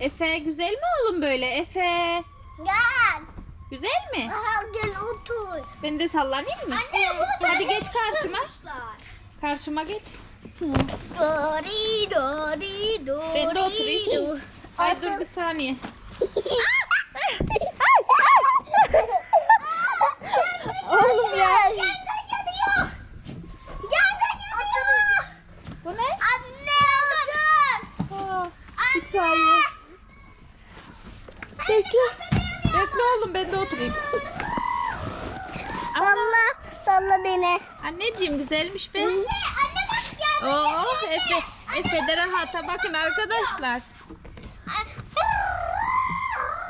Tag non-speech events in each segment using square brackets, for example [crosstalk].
Efe güzel mi oğlum böyle? Efe. Gel. Güzel mi? Aha gel otur. Ben de sallanayım mı? Anne bunu Hadi geç karşıma. Karşıma geç. Dori dori dori. Ben de oturayım. Ay dur bir saniye. Oğlum ya. Yangın yanıyor. Yangın yanıyor. Bu ne? Anne otur. Aa, itfaiye. Bekle. Bekle oğlum ben de oturayım. Salla, salla beni. Anneciğim güzelmiş be. Anne, anne bak yangın Oo yanıyor. Efe. Efe de rahata bakın arkadaşlar.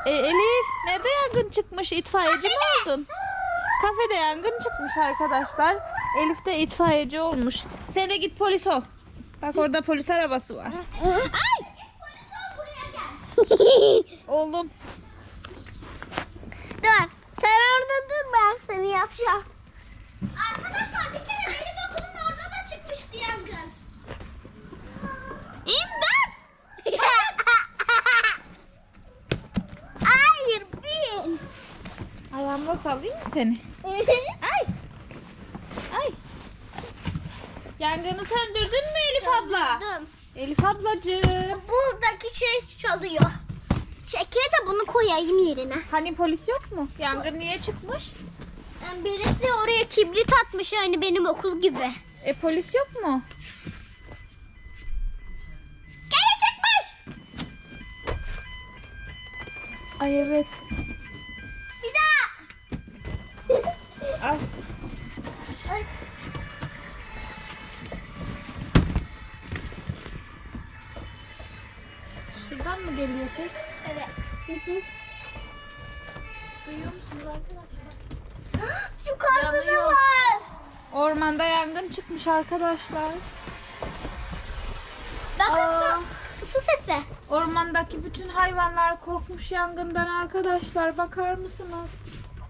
E, Elif nerede yangın çıkmış? İtfaiyeci mi oldun? Kafede yangın çıkmış arkadaşlar. Elif de itfaiyeci olmuş. Sen de git polis ol. Bak orada polis arabası var. Gel. [laughs] Oğlum Dur. Sen orada dur ben seni yapacağım. Arkadaşlar bir kere benim okulun orada da çıkmıştı yangın. İmdat! Hayır bin. ayağımda sallayayım mı seni? [laughs] Ay. Ay. Yangını söndürdün mü Elif abla? Dur. Elif ablacığım. Buradaki şey çalıyor. Çekiyor da bunu koyayım yerine. Hani polis yok mu? Yangın niye çıkmış? Yani Birisi oraya kibrit atmış yani benim okul gibi. E polis yok mu? Geri çıkmış. Ay evet. Al. Ay. Şuradan mı geliyor ses? Evet. Duyuyor musunuz arkadaşlar? [gasps] Yukarıda Yanıyor. var? Ormanda yangın çıkmış arkadaşlar. Bakın Aa. su, su sesi. Ormandaki bütün hayvanlar korkmuş yangından arkadaşlar. Bakar mısınız?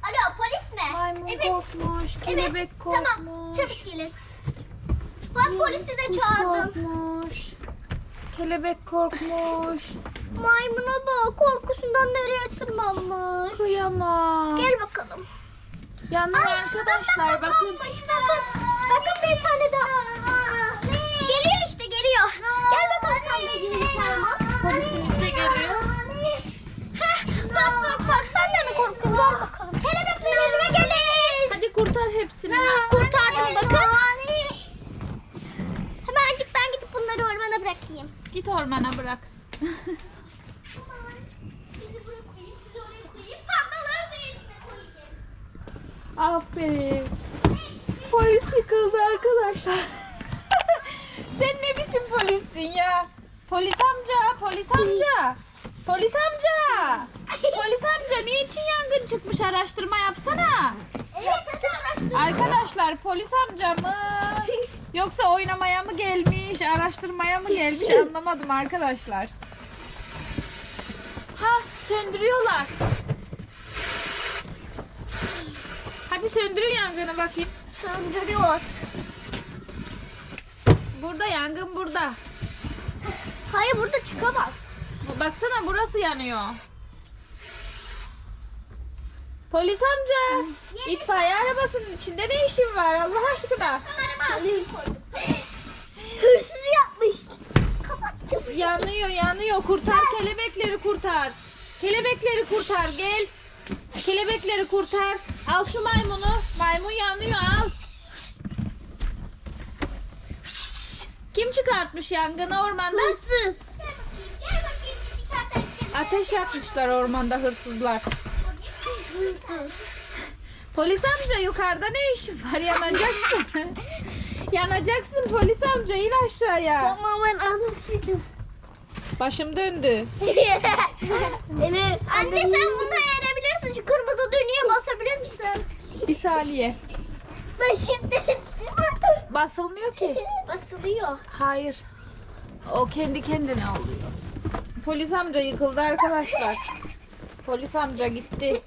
Alo polis mi? Maymun evet. korkmuş, kelebek evet. korkmuş. Tamam çabuk gelin. Ben polisi de çağırdım. korkmuş. Kelebek korkmuş. Maymuna bak korkusundan nereye tırmanmış. Kıyamam. Gel bakalım. Yanıyor Aa, arkadaşlar bak, bakın. bak, Bakın. Bakın bir tane daha. Geliyor işte geliyor. Gel bakalım sen de gel maymun. Polisimiz de geliyor. Heh, bak bak bak sen de mi korktun? Gel bakalım. Kurtar hepsini. Kurtardım bakın. Hemencik ben gidip bunları ormana bırakayım. Git ormana bırak. Aferin. Polis yıkıldı arkadaşlar. [laughs] Sen ne biçim polissin ya? Polis amca, polis amca. Polis amca. Polis amca niçin yangın çıkmış araştırma yapsana. Evet hadi. Arkadaşlar polis amca mı? Yoksa oynamaya mı gelmiş, araştırmaya mı gelmiş anlamadım arkadaşlar. Ha söndürüyorlar. Hadi söndürün yangını bakayım. Söndürüyoruz. Burada yangın burada. Hayır burada çıkamaz. Baksana burası yanıyor. Polis amca, itfaiye arabasının içinde ne işin var Allah aşkına? Hırsız yapmış. Kapat kapıyı. Yanıyor yanıyor kurtar kelebekleri kurtar. Kelebekleri kurtar gel. Kelebekleri kurtar. Al şu maymunu. Maymun yanıyor al. Kim çıkartmış yangını ormanda? Hırsız. Ateş yakmışlar ormanda hırsızlar. Hırsız. Polis amca yukarıda ne işin var yanacaksın. [laughs] yanacaksın polis amca in aşağıya. Tamam ben anlatıyordum. Başım döndü. [laughs] Anne sen bunu eğenebilirsin. Şu kırmızı düğmeye basabilir misin? Bir saniye. Ben şimdi Basılmıyor ki. [laughs] basılıyor. Hayır. O kendi kendine oluyor. Polis amca yıkıldı arkadaşlar. Polis amca gitti.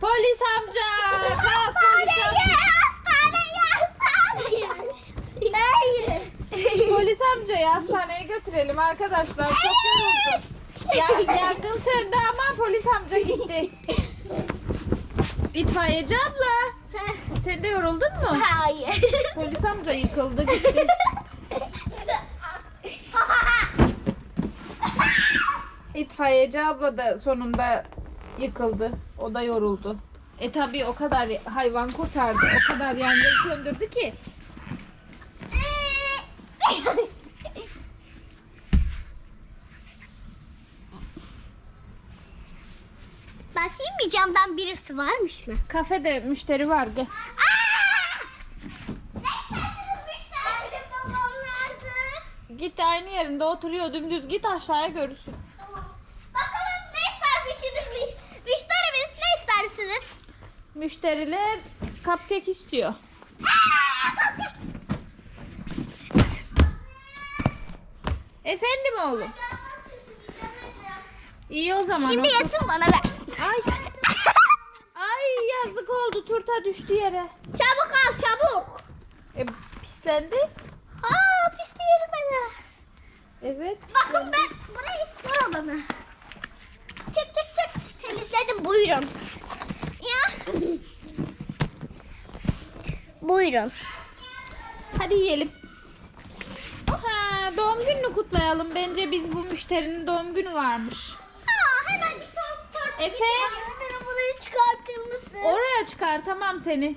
Polis amca! Kalk polis amca! Polis amcayı hastaneye götürelim arkadaşlar. Çok yoruldum. Ya, yangın söndü ama polis amca gitti. İtfaiyeci abla. Sen de yoruldun mu? Hayır. Polis amca yıkıldı gitti. İtfaiyeci abla da sonunda yıkıldı. O da yoruldu. E tabi o kadar hayvan kurtardı. O kadar yangın söndürdü ki. Bakayım bir camdan birisi varmış mı? Kafede müşteri vardı. Git aynı yerinde oturuyor dümdüz git aşağıya görürsün. Tamam. Bakalım ne istermişsiniz? Müş- Müşterimiz ne istersiniz? Müşteriler cupcake istiyor. Efendim oğlum. İyi o zaman. Şimdi yesin bana versin. Ay. Ay yazık oldu turta düştü yere. Çabuk al çabuk. E, pislendi. Aa pisleyelim bana. Evet Bakın pislendi. ben burayı vur bana. Çık çık çık. Temizledim buyurun. Buyurun. Hadi yiyelim. Ha, doğum gününü kutlayalım. Bence biz bu müşterinin doğum günü varmış. Aa hemen bir tort tort. Efe. Burayı çıkartır mısın? Oraya çıkartamam seni.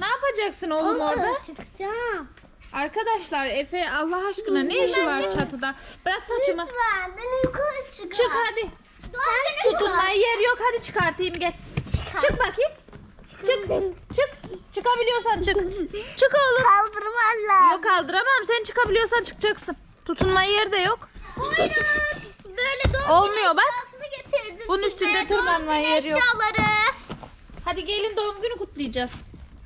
Ne yapacaksın oğlum Orada orada? çıkacağım. Arkadaşlar Efe Allah aşkına ne işi var çatıda? Bırak saçımı. Lütfen beni yukarı çıkar. Çık hadi. Doğum Tutunmaya yer yok hadi çıkartayım gel. Çık bakayım. Çık. Çık. Çıkabiliyorsan çık. Çık oğlum. Kaldırmazlar. Yok kaldıramam. Sen çıkabiliyorsan çıkacaksın. Tutunmaya yer de yok. Buyurun. Böyle doğum Olmuyor bak. getirdim Bunun size. üstünde Doğum tırmanmaya günü yeri yok. eşyaları. Hadi gelin doğum günü kutlayacağız.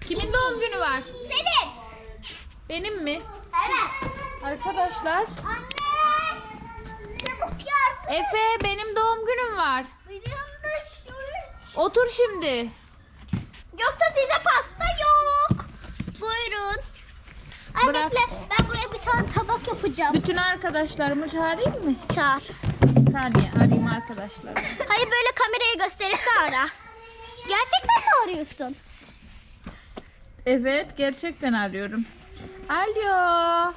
Kimin doğum günü var? Senin. Benim mi? Evet. Arkadaşlar. Anne. Efe benim doğum günüm var. Şöyle. Otur şimdi. Yoksa size pasta yok. Buyurun. Ay Bırak. bekle. Ben buraya bir tane tabak yapacağım. Bütün arkadaşlarımı çağırayım mı? Çağır. Bir saniye arayayım arkadaşlarımı. Hayır böyle kameraya gösterip de ara. Gerçekten mi arıyorsun? Evet gerçekten arıyorum. Alo.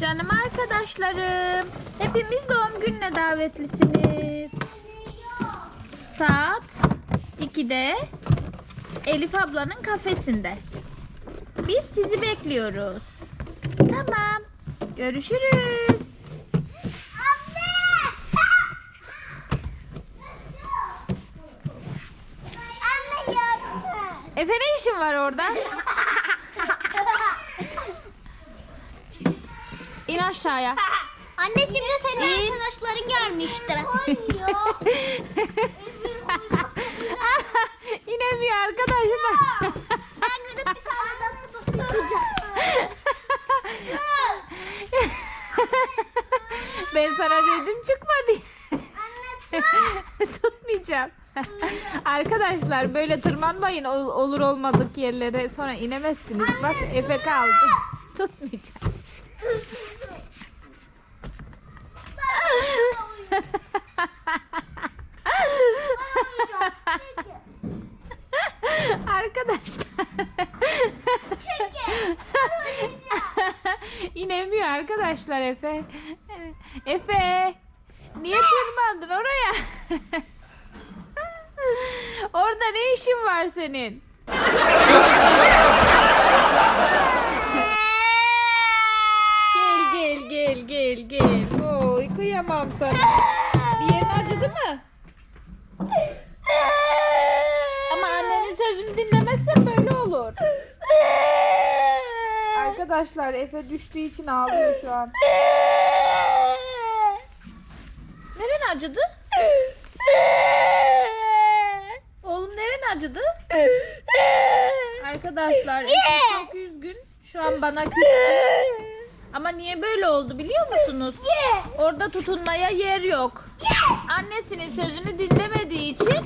Canım arkadaşlarım. Hepimiz doğum gününe davetlisiniz. Saat 2'de Elif ablanın kafesinde. Biz sizi bekliyoruz. Tamam. Görüşürüz. Anne yardım. Efe ne işin var orada? [laughs] İn aşağıya. [laughs] Anne şimdi senin İn. arkadaşların gelmişti. [laughs] [laughs] İnemiyor arkadaşlar. Ben gidip bir tane daha ben sana dedim çıkma diye. Tutmayacağım. Arkadaşlar böyle tırmanmayın ol- olur olmadık yerlere sonra inemezsiniz. Bak Efe kaldı. Arkadaşlar Efe. [laughs] Efe. Niye tırmandın oraya? [laughs] Orada ne işin var senin? Gel gel gel gel gel. Oy kıyamam sana. Bir yerin acıdı mı? Arkadaşlar Efe düştüğü için ağlıyor şu an. Neren acıdı? Oğlum neren acıdı? Arkadaşlar Efe çok üzgün. Şu an bana küstü. Ama niye böyle oldu biliyor musunuz? Orada tutunmaya yer yok. Annesinin sözünü dinlemediği için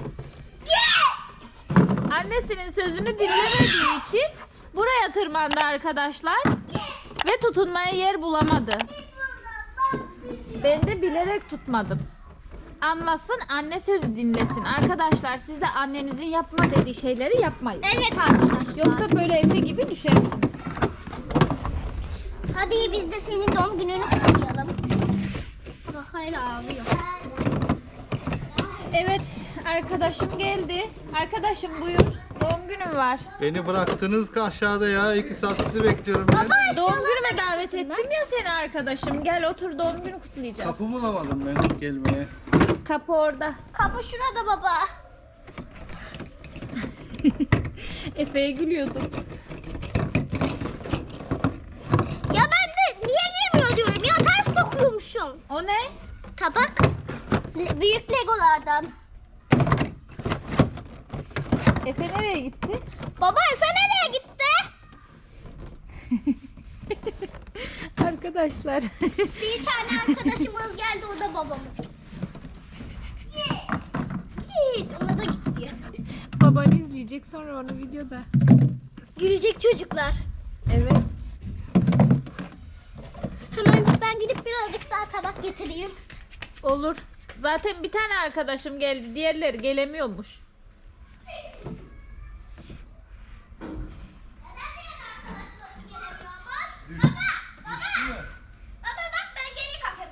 Annesinin sözünü dinlemediği için buraya tırmandı arkadaşlar ve tutunmaya yer bulamadı. Ben de bilerek tutmadım. Anlasın, anne sözü dinlesin. Arkadaşlar siz de annenizin yapma dediği şeyleri yapmayın. Evet arkadaşlar. Yoksa böyle Efe gibi düşersiniz. Hadi biz de senin doğum gününü kutlayalım. Hala ağlıyor. Evet, arkadaşım geldi. Arkadaşım buyur. Günüm var. Beni bıraktınız ki aşağıda ya. iki saat sizi bekliyorum ben. Doğum günüme davet ettim ya seni arkadaşım. Gel otur doğum günü kutlayacağız. Kapı bulamadım ben gelmeye. Kapı orada. Kapı şurada baba. [laughs] Efe'ye gülüyordum. Ya ben de niye girmiyor diyorum ya ters sokuyormuşum. O ne? Tabak. Le- büyük legolardan. Efe nereye gitti? Baba Efe nereye gitti? [laughs] Arkadaşlar. Bir tane arkadaşımız geldi o da babamız. Git ona da git diyor. Baban izleyecek sonra onu videoda. Gülecek çocuklar. Evet. Hemen ben gidip birazcık daha tabak getireyim. Olur. Zaten bir tane arkadaşım geldi. Diğerleri gelemiyormuş. Düştü mü? Baba bak ben geri kafe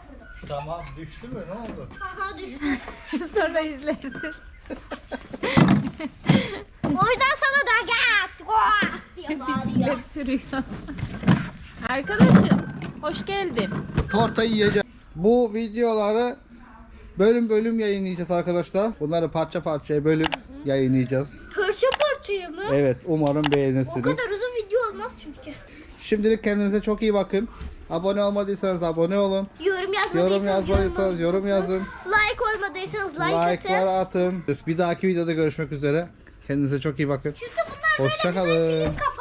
Tamam düştü mü ne oldu? Aha düştü. [laughs] sonra izlersin. o yüzden sana da gel. Goa diye bağırıyor. Bisiklet sürüyor. Arkadaşım hoş geldin. Torta yiyeceğim. Bu videoları bölüm bölüm yayınlayacağız arkadaşlar. Bunları parça parça bölüp yayınlayacağız. Parça parçaya mı? Evet umarım O beğenirsiniz. kadar uzun video olmaz çünkü. Şimdilik kendinize çok iyi bakın. Abone olmadıysanız abone olun. Yorum Yorum yazmadıysanız yorum yazın. Like olmadıysanız like atın. Like'lar atın. Bir dahaki videoda görüşmek üzere. Kendinize çok iyi bakın. Çünkü bunlar böyle Hoşça güzel kalın. film kapağı.